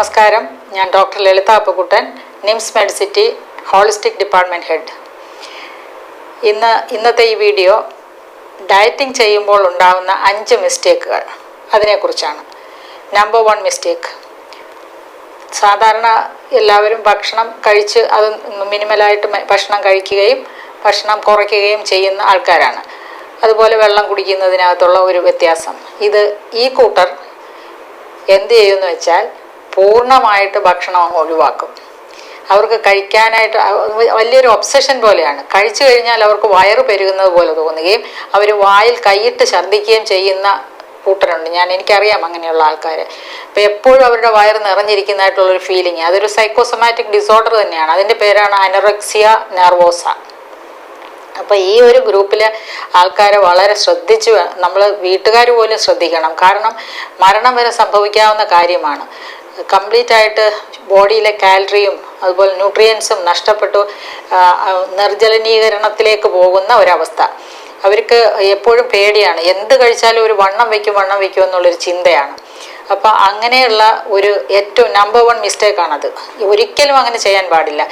നമസ്കാരം. ഞാൻ doctor Lalitha Appakkuttan NIMS Medicity holistic department head. ഇന്ന് ഇന്നത്തെ ഈ വീഡിയോ ഡയറ്റിംഗ് ചെയ്യുമ്പോൾ ഉണ്ടാകുന്ന അഞ്ച് മിസ്റ്റേക്കുകൾ. അതിനെക്കുറിച്ചാണ്. Number one mistake. സാധാരണ എല്ലാവരും ഭക്ഷണം കഴിച്ച് അത് മിനിമലായിട്ട് ഭക്ഷണം കഴിക്കുകയും ഭക്ഷണം കുറയ്ക്കുകയും ചെയ്യുന്ന ആൾക്കാരാണ്. അതുപോലെ വെള്ളം കുടിക്കുന്നതിനകത്തുള്ള ഒരു വ്യത്യാസം. ഇത് ഈ കൂട്ടർ എന്ത് ചെയ്യുമെന്ന് വെച്ചാൽ പൂർണമായിട്ട് ഭക്ഷണം ഒഴിവാക്കും. അവർക്ക് കഴിക്കാനായിട്ട് വലിയൊരു ഒബ്സഷൻ പോലെയാണ്. കഴിച്ചു കഴിഞ്ഞാൽ അവർക്ക് വയറ് പെരുകുന്നത് പോലെ തോന്നുകയും അവർ വായിൽ കൈയിട്ട് ഛർദ്ദിക്കുകയും ചെയ്യുന്ന കൂട്ടരുണ്ട്. ഞാൻ എനിക്കറിയാം അങ്ങനെയുള്ള ആൾക്കാരെ. അപ്പോൾ എപ്പോഴും അവരുടെ വയറ് നിറഞ്ഞിരിക്കുന്നതായിട്ടുള്ളൊരു ഫീലിംഗ് അതൊരു സൈക്കോസൊമാറ്റിക് ഡിസോർഡർ തന്നെയാണ്. അതിന്റെ പേരാണ് അനറക്സിയ നെർവോസ അപ്പോൾ ഈ ഒരു ഗ്രൂപ്പിലെ ആൾക്കാരെ വളരെ ശ്രദ്ധിച്ച് നമ്മൾ വീട്ടുകാർ പോലും ശ്രദ്ധിക്കണം. കാരണം മരണം വരെ സംഭവിക്കാവുന്ന കാര്യമാണ്. കംപ്ലീറ്റ് ആയിട്ട് ബോഡിയിലെ കാലറിയും അതുപോലെ ന്യൂട്രിയൻസും നഷ്ടപ്പെട്ടു നിർജലനീകരണത്തിലേക്ക് പോകുന്ന ഒരവസ്ഥ. അവർക്ക് എപ്പോഴും പേടിയാണ് എന്ത് കഴിച്ചാലും ഒരു വണ്ണം വയ്ക്കും വണ്ണം വയ്ക്കും എന്നുള്ളൊരു ചിന്തയാണ്. അപ്പോൾ അങ്ങനെയുള്ള ഒരു ഏറ്റവും നമ്പർ വൺ മിസ്റ്റേക്കാണത് ഒരിക്കലും അങ്ങനെ ചെയ്യാൻ പാടില്ല.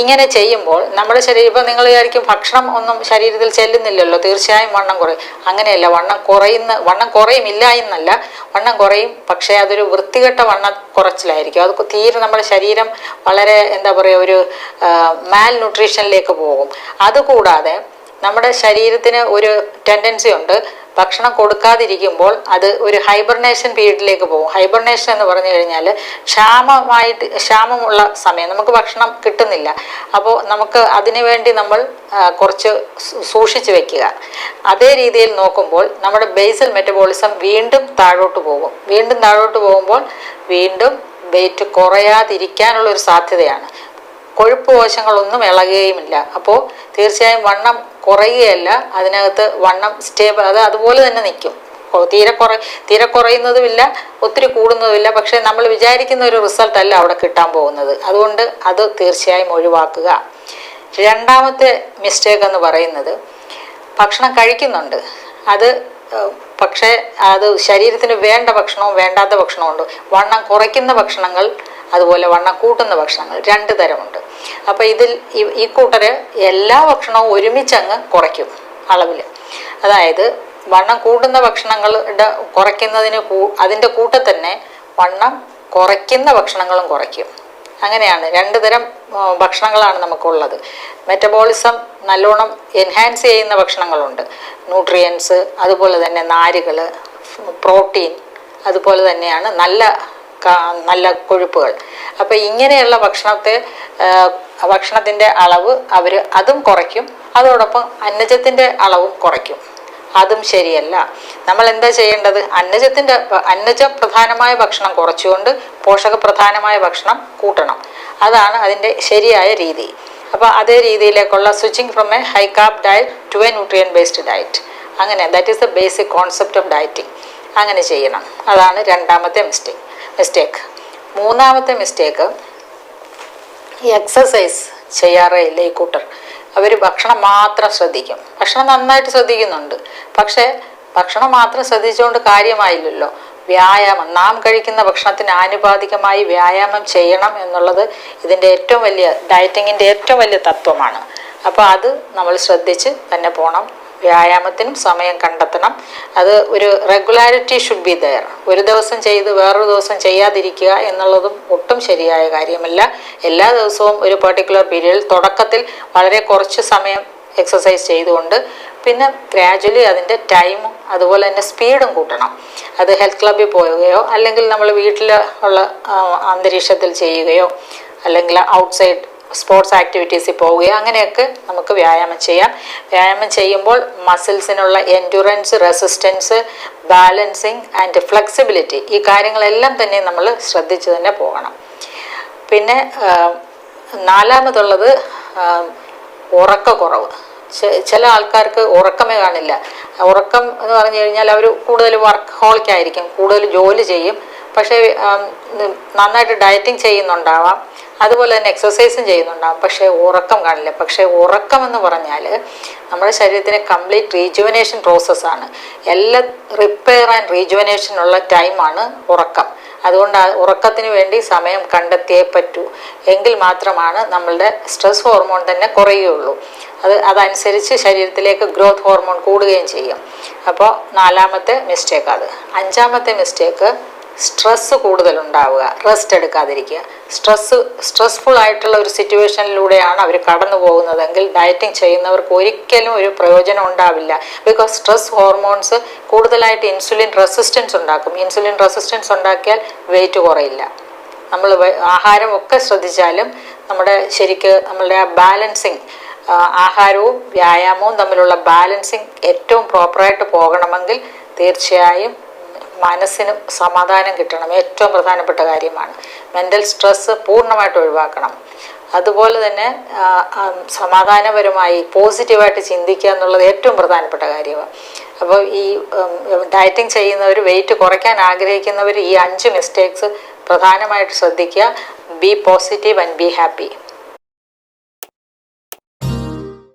ഇങ്ങനെ ചെയ്യുമ്പോൾ നമ്മുടെ ശരീരം ഇപ്പൊ നിങ്ങൾ വിചാരിക്കും ഭക്ഷണം ഒന്നും ശരീരത്തിൽ ചെല്ലുന്നില്ലല്ലോ തീർച്ചയായും വണ്ണം കുറയും. അങ്ങനെയല്ല വണ്ണം കുറയുന്ന വണ്ണം കുറയും ഇല്ല എന്നല്ല. വണ്ണം കുറയും പക്ഷേ അതൊരു വൃത്തികെട്ട വണ്ണം കുറച്ചിലായിരിക്കും. അത് തീരെ നമ്മുടെ ശരീരം വളരെ എന്താ പറയുക ഒരു മാൽ ന്യൂട്രീഷനിലേക്ക് പോകും. അതുകൂടാതെ നമ്മുടെ ശരീരത്തിന് ഒരു ടെൻഡൻസി ഉണ്ട്. ഭക്ഷണം കൊടുക്കാതിരിക്കുമ്പോൾ അത് ഒരു ഹൈബർനേഷൻ പീരീഡിലേക്ക് പോകും. ഹൈബർനേഷൻ എന്ന് പറഞ്ഞു കഴിഞ്ഞാൽ ക്ഷാമമായിട്ട് ക്ഷാമമുള്ള സമയം. നമുക്ക് ഭക്ഷണം കിട്ടുന്നില്ല. അപ്പോൾ നമുക്ക് അതിനുവേണ്ടി നമ്മൾ കുറച്ച് സൂക്ഷിച്ചു വെക്കുക. അതേ രീതിയിൽ നോക്കുമ്പോൾ നമ്മുടെ ബേസൽ മെറ്റബോളിസം വീണ്ടും താഴോട്ട് പോകും. വീണ്ടും താഴോട്ട് പോകുമ്പോൾ വീണ്ടും വെയിറ്റ് കുറയാതിരിക്കാനുള്ള ഒരു സാധ്യതയാണ്. കൊഴുപ്പ് കോശങ്ങളൊന്നും ഇളകുകയുമില്ല. അപ്പോൾ തീർച്ചയായും വണ്ണം കുറയുകയല്ല അതിനകത്ത് വണ്ണം സ്റ്റേബിൾ അത് അതുപോലെ തന്നെ നിൽക്കും. തീരെ കുറ തീരെ കുറയുന്നതുമില്ല ഒത്തിരി കൂടുന്നതുമില്ല പക്ഷേ നമ്മൾ വിചാരിക്കുന്ന ഒരു റിസൾട്ട് അല്ല അവിടെ കിട്ടാൻ പോകുന്നത്. അതുകൊണ്ട് അത് തീർച്ചയായും ഒഴിവാക്കുക. രണ്ടാമത്തെ മിസ്റ്റേക്ക് എന്ന് പറയുന്നത് ഭക്ഷണം കഴിക്കുന്നുണ്ട്. അത് പക്ഷേ അത് ശരീരത്തിന് വേണ്ട ഭക്ഷണവും വേണ്ടാത്ത ഭക്ഷണവും ഉണ്ട് വണ്ണം കുറയ്ക്കുന്ന ഭക്ഷണങ്ങൾ അതുപോലെ വണ്ണം കൂട്ടുന്ന ഭക്ഷണങ്ങൾ രണ്ട് തരമുണ്ട്. അപ്പോൾ ഇതിൽ ഈ- കൂട്ടർ എല്ലാ ഭക്ഷണവും ഒരുമിച്ചങ്ങ് കുറയ്ക്കും അളവിൽ അതായത് വണ്ണം കൂടുന്ന ഭക്ഷണങ്ങളുടെ കുറയ്ക്കുന്നതിന് അതിന്റെ കൂട്ടത്തിൽ തന്നെ വണ്ണം കുറയ്ക്കുന്ന ഭക്ഷണങ്ങളും കുറയ്ക്കും. അങ്ങനെയാണ് രണ്ട് തരം ഭക്ഷണങ്ങളാണ് നമുക്കുള്ളത്. മെറ്റബോളിസം നല്ലോണം എൻഹാൻസ് ചെയ്യുന്ന ഭക്ഷണങ്ങളുണ്ട്. ന്യൂട്രിയൻസ് അതുപോലെ തന്നെ നാരുകൾ പ്രോട്ടീൻ അതുപോലെ തന്നെയാണ് നല്ല നല്ല കൊഴുപ്പുകൾ. അപ്പോൾ ഇങ്ങനെയുള്ള ഭക്ഷണത്തെ ഭക്ഷണത്തിന്റെ അളവ് അവർ അതും കുറയ്ക്കും. അതോടൊപ്പം അന്നജത്തിന്റെ അളവും കുറയ്ക്കും. അതും ശരിയല്ല. നമ്മൾ എന്താ ചെയ്യേണ്ടത്? അന്നജത്തിന്റെ അന്നജ പ്രധാനമായ ഭക്ഷണം കുറച്ചുകൊണ്ട് പോഷക പ്രധാനമായ ഭക്ഷണം കൂട്ടണം. അതാണ് അതിന്റെ ശരിയായ രീതി. അപ്പോൾ അതേ രീതിയിലേക്കുള്ള switching from a high carb diet to a nutrient based diet അങ്ങനെ that is the basic concept of dieting അങ്ങനെ ചെയ്യണം. അതാണ് രണ്ടാമത്തെ മിസ്റ്റേക്ക് മിസ്റ്റേക്ക് മൂന്നാമത്തെ മിസ്റ്റേക്ക് എക്സസൈസ് ചെയ്യാറേ ഇല്ല ഈ കൂട്ടർ. അവർ ഭക്ഷണം മാത്രം ശ്രദ്ധിക്കും. ഭക്ഷണം നന്നായിട്ട് ശ്രദ്ധിക്കുന്നുണ്ട്. പക്ഷേ ഭക്ഷണം മാത്രം ശ്രദ്ധിച്ചുകൊണ്ട് കാര്യമായില്ലല്ലോ. വ്യായാമം. നാം കഴിക്കുന്ന ഭക്ഷണത്തിന് ആനുപാതികമായി വ്യായാമം ചെയ്യണം എന്നുള്ളത് ഇതിന്റെ ഏറ്റവും വലിയ ഡയറ്റിങ്ങിന്റെ ഏറ്റവും വലിയ തത്വമാണ്. അപ്പോൾ അത് നമ്മൾ ശ്രദ്ധിച്ച് തന്നെ പോകണം വ്യായാമത്തിനും സമയം കണ്ടെത്തണം. അത് ഒരു റെഗുലാരിറ്റി ഷുഡ് ബി ദയർ ഒരു ദിവസം ചെയ്ത് വേറൊരു ദിവസം ചെയ്യാതിരിക്കുക എന്നുള്ളതും ഒട്ടും ശരിയായ കാര്യമല്ല. എല്ലാ ദിവസവും ഒരു പെർട്ടിക്കുലർ പീരീഡിൽ തുടക്കത്തിൽ വളരെ കുറച്ച് സമയം എക്സസൈസ് ചെയ്തുകൊണ്ട് പിന്നെ ഗ്രാജ്വലി അതിന്റെ ടൈമും അതുപോലെ തന്നെ സ്പീഡും കൂട്ടണം. അത് ഹെൽത്ത് ക്ലബ്ബിൽ പോവുകയോ അല്ലെങ്കിൽ നമ്മൾ വീട്ടിൽ ഉള്ള അന്തരീക്ഷത്തിൽ ചെയ്യുകയോ അല്ലെങ്കിൽ ഔട്ട്സൈഡ് സ്പോർട്സ് ആക്ടിവിറ്റീസിൽ പോവുകയോ അങ്ങനെയൊക്കെ നമുക്ക് വ്യായാമം ചെയ്യാം. വ്യായാമം ചെയ്യുമ്പോൾ മസിൽസിനുള്ള endurance resistance balancing and flexibility ഈ കാര്യങ്ങളെല്ലാം തന്നെ നമ്മൾ ശ്രദ്ധിച്ച് തന്നെ പോകണം. പിന്നെ നാലാമതുള്ളത് ഉറക്കക്കുറവ്. ചില ആൾക്കാർക്ക് ഉറക്കമേ കാണില്ല. ഉറക്കം എന്ന് പറഞ്ഞു കഴിഞ്ഞാൽ അവർ കൂടുതൽ വർക്ക് ഹോളിക്കായിരിക്കും കൂടുതൽ ജോലി ചെയ്യും. പക്ഷേ നന്നായിട്ട് ഡയറ്റിംഗ് ചെയ്യുന്നുണ്ടാവാം. അതുപോലെ തന്നെ എക്സസൈസും ചെയ്യുന്നുണ്ടാവും. പക്ഷേ ഉറക്കം കാണില്ല. പക്ഷേ ഉറക്കം എന്ന് പറഞ്ഞാൽ നമ്മുടെ ശരീരത്തിന് കംപ്ലീറ്റ് റീജുവനേഷൻ പ്രോസസ്സാണ് എല്ലാ റിപ്പയർ ആൻഡ് റീജുവനേഷനുള്ള ടൈമാണ് ഉറക്കം. അതുകൊണ്ട് ഉറക്കത്തിന് വേണ്ടി സമയം കണ്ടെത്തിയേ പറ്റൂ. എങ്കിൽ മാത്രമാണ് നമ്മളുടെ സ്ട്രെസ് ഹോർമോൺ തന്നെ കുറയുകയുള്ളൂ. അത് അതനുസരിച്ച് ശരീരത്തിലേക്ക് ഗ്രോത്ത് ഹോർമോൺ കൂടുകയും ചെയ്യും. അപ്പോൾ നാലാമത്തെ മിസ്റ്റേക്ക് അത്. അഞ്ചാമത്തെ മിസ്റ്റേക്ക് സ്ട്രെസ്സ് കൂടുതലുണ്ടാവുക. റെസ്റ്റ് എടുക്കാതിരിക്കുക. സ്ട്രെസ്സ് സ്ട്രെസ്ഫുൾ ആയിട്ടുള്ള ഒരു സിറ്റുവേഷനിലൂടെയാണ് അവർ കടന്നു പോകുന്നതെങ്കിൽ ഡയറ്റിംഗ് ചെയ്യുന്നവർക്ക് ഒരിക്കലും ഒരു പ്രയോജനം ഉണ്ടാവില്ല. ബിക്കോസ് സ്ട്രെസ് ഹോർമോൺസ് കൂടുതലായിട്ട് ഇൻസുലിൻ റെസിസ്റ്റൻസ് ഉണ്ടാക്കും. ഇൻസുലിൻ റെസിസ്റ്റൻസ് ഉണ്ടാക്കിയാൽ വെയിറ്റ് കുറയില്ല. നമ്മൾ ആഹാരം ഒക്കെ ശ്രദ്ധിച്ചാലും നമ്മുടെ ശരിക്ക് നമ്മളുടെ ആ ബാലൻസിങ് ആഹാരവും വ്യായാമവും തമ്മിലുള്ള ബാലൻസിങ് ഏറ്റവും പ്രോപ്പറായിട്ട് പോകണമെങ്കിൽ തീർച്ചയായും മനസ്സിന് സമാധാനം കിട്ടണം. ഏറ്റവും പ്രധാനപ്പെട്ട കാര്യമാണ്. മെന്റൽ സ്ട്രെസ്സ് പൂർണമായിട്ട് ഒഴിവാക്കണം. അതുപോലെ തന്നെ സമാധാനപരമായി പോസിറ്റീവായിട്ട് ചിന്തിക്കുക എന്നുള്ളത് ഏറ്റവും പ്രധാനപ്പെട്ട കാര്യമാണ്. അപ്പോൾ ഈ ഡയറ്റിംഗ് ചെയ്യുന്നവർ വെയിറ്റ് കുറയ്ക്കാൻ ആഗ്രഹിക്കുന്നവർ ഈ അഞ്ച് മിസ്റ്റേക്സ് പ്രധാനമായിട്ട് ശ്രദ്ധിക്കുക. Be positive and be happy